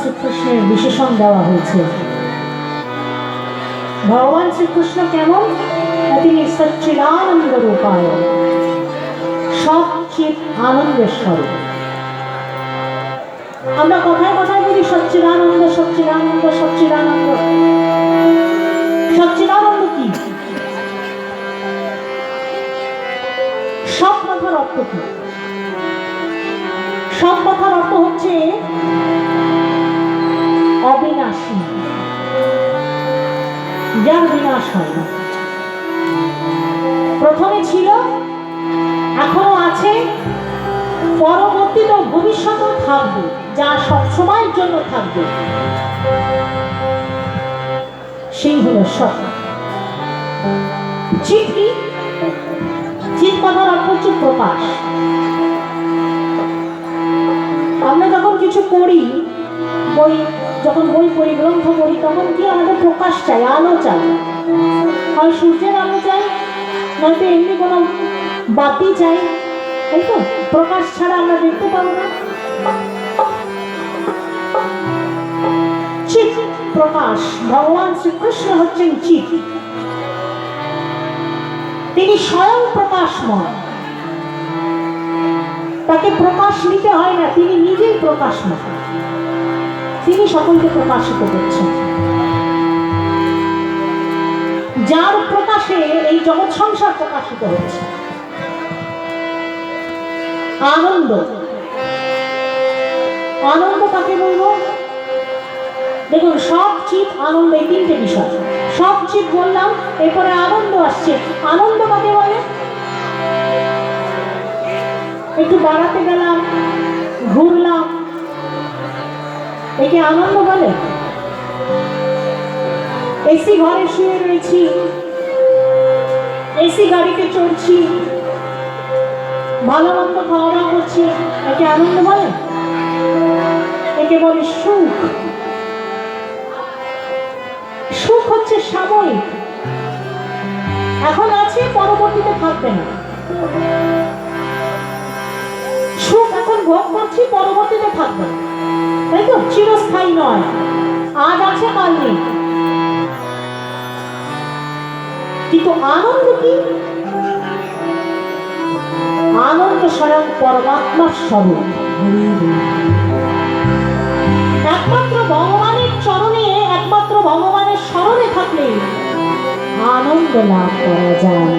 শ্রীকৃষ্ণের বিশেষণ দেওয়া হয়েছে। ভগবান শ্রীকৃষ্ণ কেমন? তিনি সচ্চিদানন্দ রূপায়। সবচিত আনন্দের স্বরূপ। আমরা কথায় কথায় বলি, সচ্চিদানন্দ সচ্চিদানন্দ সচ্চিদানন্দ। সচ্চিদানন্দ কি? সব কথার অর্থ কি? সব কথার অর্থ হচ্ছে অবিনাশী। যার বিনাশ হয় না। প্রথমে ছিল, এখনও আছে পরবর্তীতে ভবিষ্যতেও থাকবে, যা সবসময়ের জন্য থাকবে। সেই হল সত্য চিত কি? চিত কথার অর্থ হচ্ছে প্রকাশ। আমরা যখন কিছু করি বই যখন বই পড়ি গ্রন্থ পড়ি, তখন কি আমাদের প্রকাশ চাই আলো চাই হয় সূর্যের আলো চাই নয়তো এমনি কোনো বাতি চাই তাই তো? প্রকাশ ছাড়া আমরা দেখতে পাবো না। প্রকাশ। ভগবান শ্রীকৃষ্ণ হচ্ছেন চিত তিনি স্বয়ং প্রকাশময়। তাকে প্রকাশ নিতে হয় না, তিনি নিজেই প্রকাশময়। তিনি সকলকে প্রকাশিত করছেন। যার প্রকাশে এই জগৎ সংসার প্রকাশিত হচ্ছে। আনন্দ। আনন্দ কাকে বলব? দেখুন, সব চিত আনন্দ, এই তিনটে বিষয়। সব চিত বললাম, এরপরে আনন্দ আসছে। আনন্দ কাকে বলে? একটু বেড়াতে গেলাম, ঘুরলাম একে আনন্দ বলে। এসি ঘরে শুয়ে রয়েছি। এসি গাড়িতে চড়ছি। ভালো মন্দ খাওয়া করছি। একে আনন্দ বলে। একে বলে সুখ। সুখ হচ্ছে সাময়িক। এখন আছে, পরবর্তীতে থাকবে না। সুখ এখন ভোগ করছি, পরবর্তীতে থাকবে না। তো চিরস্থায়ী নয়। আজ আছে কাল নেই কিন্তু আনন্দ কি? আনন্দ স্বয়ং পরমাত্মার স্বরূপ। একমাত্র ভগবানের চরণে, একমাত্র ভগবানের স্মরণে থাকলে আনন্দ লাভ করা যায়।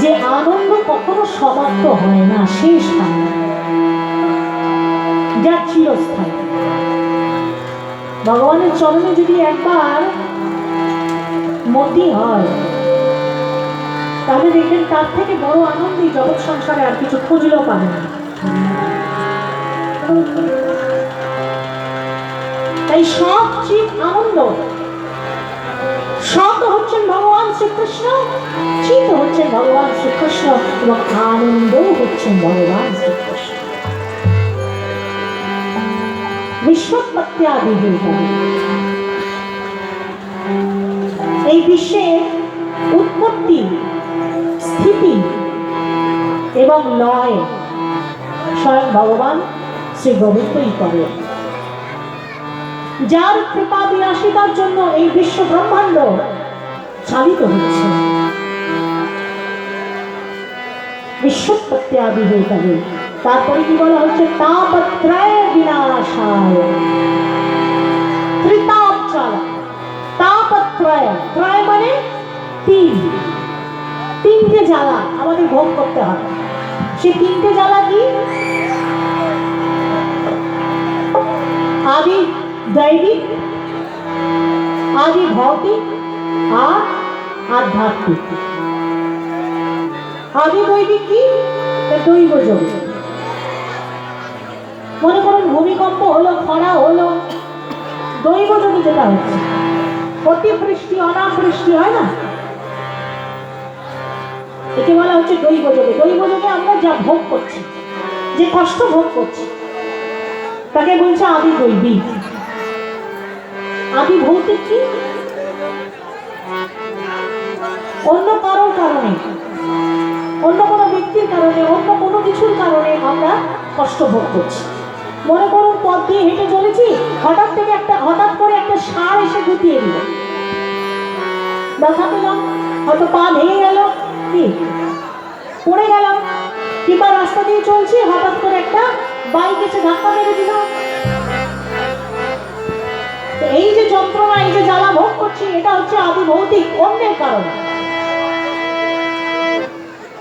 যে আনন্দ কখনো সমাপ্ত হয় না, শেষ হয় না। যা চিরস্থায়ী। ভগবানের চরণে যদি একবার মতি হয়, তাহলে দেখবেন তার থেকে বড় আনন্দই জগৎ সংসারে আর কিছু খুঁজলেও পাবে না। তাই সব চিত আনন্দ। সত হচ্ছেন ভগবান শ্রীকৃষ্ণ চিত হচ্ছেন ভগবান শ্রীকৃষ্ণ এবং আনন্দ হচ্ছেন ভগবান শ্রীকৃষ্ণ। বিশ্বপত্যাদি এই বিশ্বের উৎপত্তি, স্থিতি এবং লয় স্বয়ং ভগবান শ্রী গোবিন্দই করে। যার কৃপা বিলাসিতার জন্য এই বিশ্ব ব্রহ্মাণ্ড চালিত হচ্ছে বিশ্বপত্যাদি যাবে তারপরে কি বলা হচ্ছে? তাপত্রয় বিনাশায়। ত্রিতাপ চালা তাপত্রয়। ত্রয় মানে তিন। তিনটে জ্বালা আমাদের ভোগ করতে হবে সে তিনটে জ্বালা কি? আদি দৈবিক, আদি ভৌতিক, আর আধ্যাত্মিক। আদি দৈবিক কি? দৈব যোগ মনে করুন ভূমিকম্প হলো, খরা হলো, দৈব যোগে যেটা হচ্ছে। অতিবৃষ্টি, অনাবৃষ্টি, হয় না? একে বলা হচ্ছে দৈব যোগে দৈব যোগে আমরা যা ভোগ করছি, যে কষ্ট ভোগ করছি, তাকে বলছে আদি দৈবিক আদি ভৌতিক কি? অন্য কারোর কারণে, অন্য কোনো ব্যক্তির কারণে, অন্য কোনো কিছুর কারণে আমরা কষ্ট ভোগ করছি। মনে করুন পথ দিয়ে হেঁটে চলেছি, হঠাৎ থেকে একটা হঠাৎ করে একটা সার এসে গুটিয়ে দিল। ব্যথা পেলাম, হয়তো পা ভেঙে গেল, কি? পড়ে গেলাম। কিংবা রাস্তা দিয়ে চলছি, হঠাৎ করে একটা বাইক এসে ধাক্কা মেরে দিল। এই যে যন্ত্রণা, এই যে জ্বালা ভোগ করছি, এটা হচ্ছে আদি ভৌতিক অন্যের কারণে।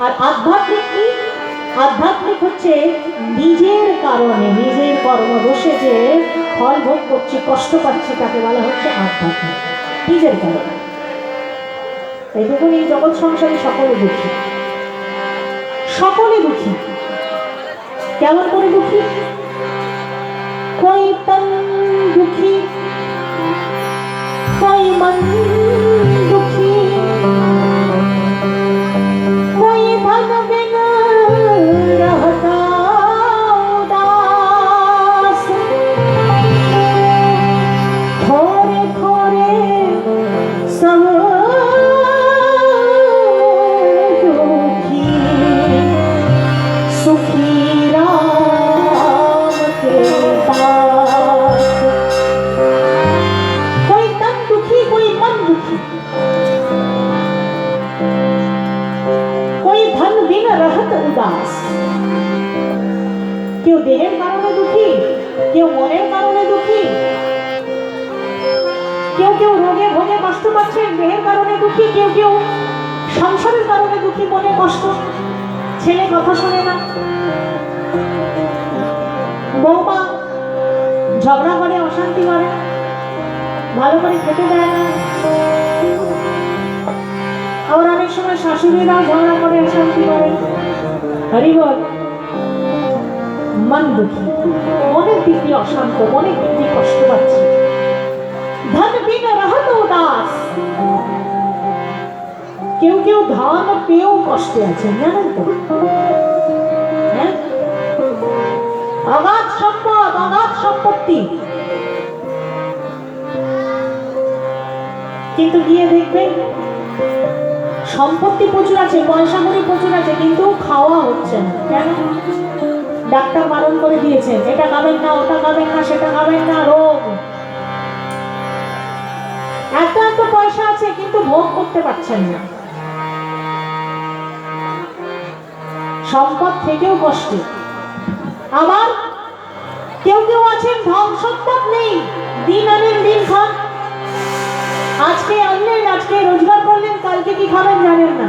আর আধ্যাত্মিক কি? আধ্যাত্মিক হচ্ছে নিজের কারণে, নিজের কর্ম বসে যে ফল ভোগ করছি, কষ্ট পাচ্ছি, তাকে বলা হচ্ছে আধ্যাত্মিক, নিজের কারণে। এইটুকুন এই জগৎ সংসারে সকলে দুঃখী। সকলে দুঃখী। কেমন করে দুঃখী? কই তন দুঃখী? কই মন કોઈ ધન વિન રહત ઉદાસ কেউ দেহের কারণে দুঃখী কেউ মনের কারণে দুঃখী কেউ কেউ রোগে ভোগে কষ্ট পাচ্ছেন মেয়ের কারণে দুঃখী কেউ কেউ? সংসারের কারণে দুঃখী মনে কষ্ট? ছেলে কথা শোনে না। বৌমা ঝগড়া করে, অশান্তি করে। ভালো করে খেতে দেয় না। আবার অনেক সময় শাশুড়িরাও ঝগড়া করে, অশান্তি করে। হরি বল, মন দুঃখী। মনের দিক দিয়ে অশান্ত মনের দিক দিয়ে কষ্ট পাচ্ছে। ধন বিন রহত উদাস। কেউ কেউ ধন পেয়েও কষ্টে আছেন, জানেন তো? হ্যাঁ? অগাধ সম্পদ, অগাধ সম্পত্তি। কিন্তু গিয়ে দেখবেন সম্পত্তি প্রচুর আছে, পয়সা কড়ি প্রচুর আছে, কিন্তু খাওয়া হচ্ছে না। কেন? ডাক্তার বারণ করে দিয়েছেন এটা খাবেন না, ওটা খাবেন না, সেটা খাবেন না, রোগ। এত এত পয়সা আছে, কিন্তু ভোগ করতে পারছেন না। সম্পদ থেকেও কষ্ট। আবার কেউ কেউ আছেন, ধন সম্পদ নেই, দিন আনেন, দিন খান। আজকে আনলেন, আজকে রোজগার করলেন, কালকে কি খাবেন জানেন না।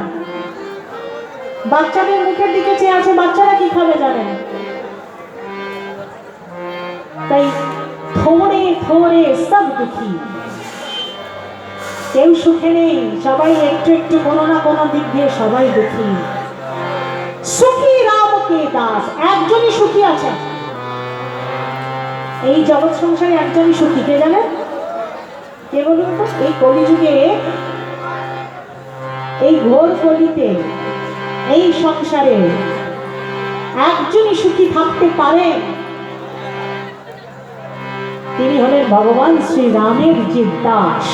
বাচ্চাদের মুখের দিকে চেয়ে আছে, বাচ্চারা কি খাবে জানেন? তাই থোড়ে থোড়ে সব দুঃখী। কেউ সুখে নেই, সবাই একটু একটু কোনো না কোনো দিক দিয়ে সবাই দুঃখী। সুখী রামকে দাস, একজনই সুখী আছে এই জগৎ সংসারে একজনই সুখী, কে জানেন? কে বলুন তো এই কলিযুগে, এই ঘোর কলিতে এই সংসারে একজনই সুখী থাকতে পারে। তিনি হলেন ভগবান শ্রী রামের যে দাস।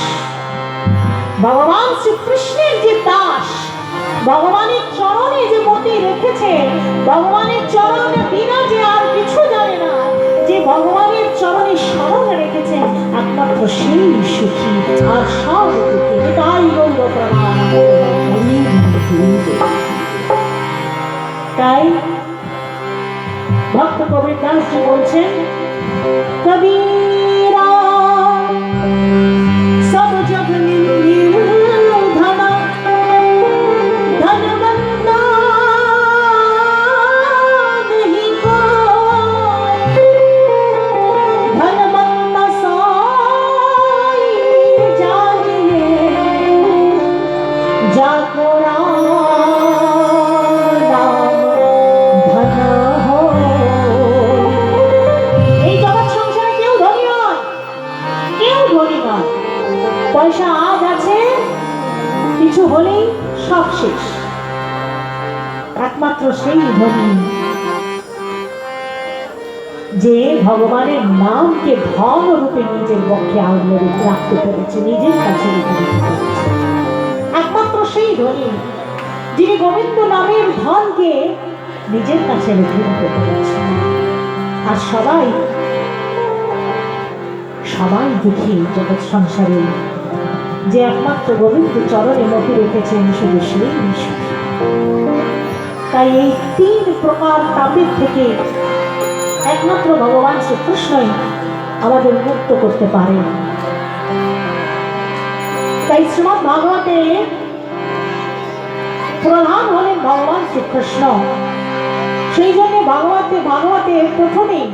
ভগবান শ্রীকৃষ্ণের যে দাস। ভগবানের চরণে যে মতি রেখেছে, ভগবানের চরণে বিনা যে আর কিছু জানে না, যে ভগবানের চরণে রেখেছে সেই সুখী আর সব দুঃখী তাই ভক্ত কবির দাস যে বলছেন কবিরা ভগবানের নামকে ধন রূপে নিজের পক্ষে আউলে রাখতে পেরেছে নিজের কাছে পেরেছে একমাত্র সেই ধনী, যিনি গোবিন্দ নামের ধনকে নিজের কাছে রেখে দিতে পেরেছেন আর সবাই সবাই দুঃখী জগৎ সংসারে। যে একমাত্র গোবিন্দ চরণে মতি রেখেছেন শুধু সেই। তাই এই তিন প্রকার তাপের থেকে একমাত্র ভগবান শ্রীকৃষ্ণই আমাদের মুক্ত করতে পারে। তাই শ্রীমদ ভাগবতে প্রধান হলেন ভগবান শ্রীকৃষ্ণ। সেই জন্য ভাগবতে ভাগবতে প্রথমেই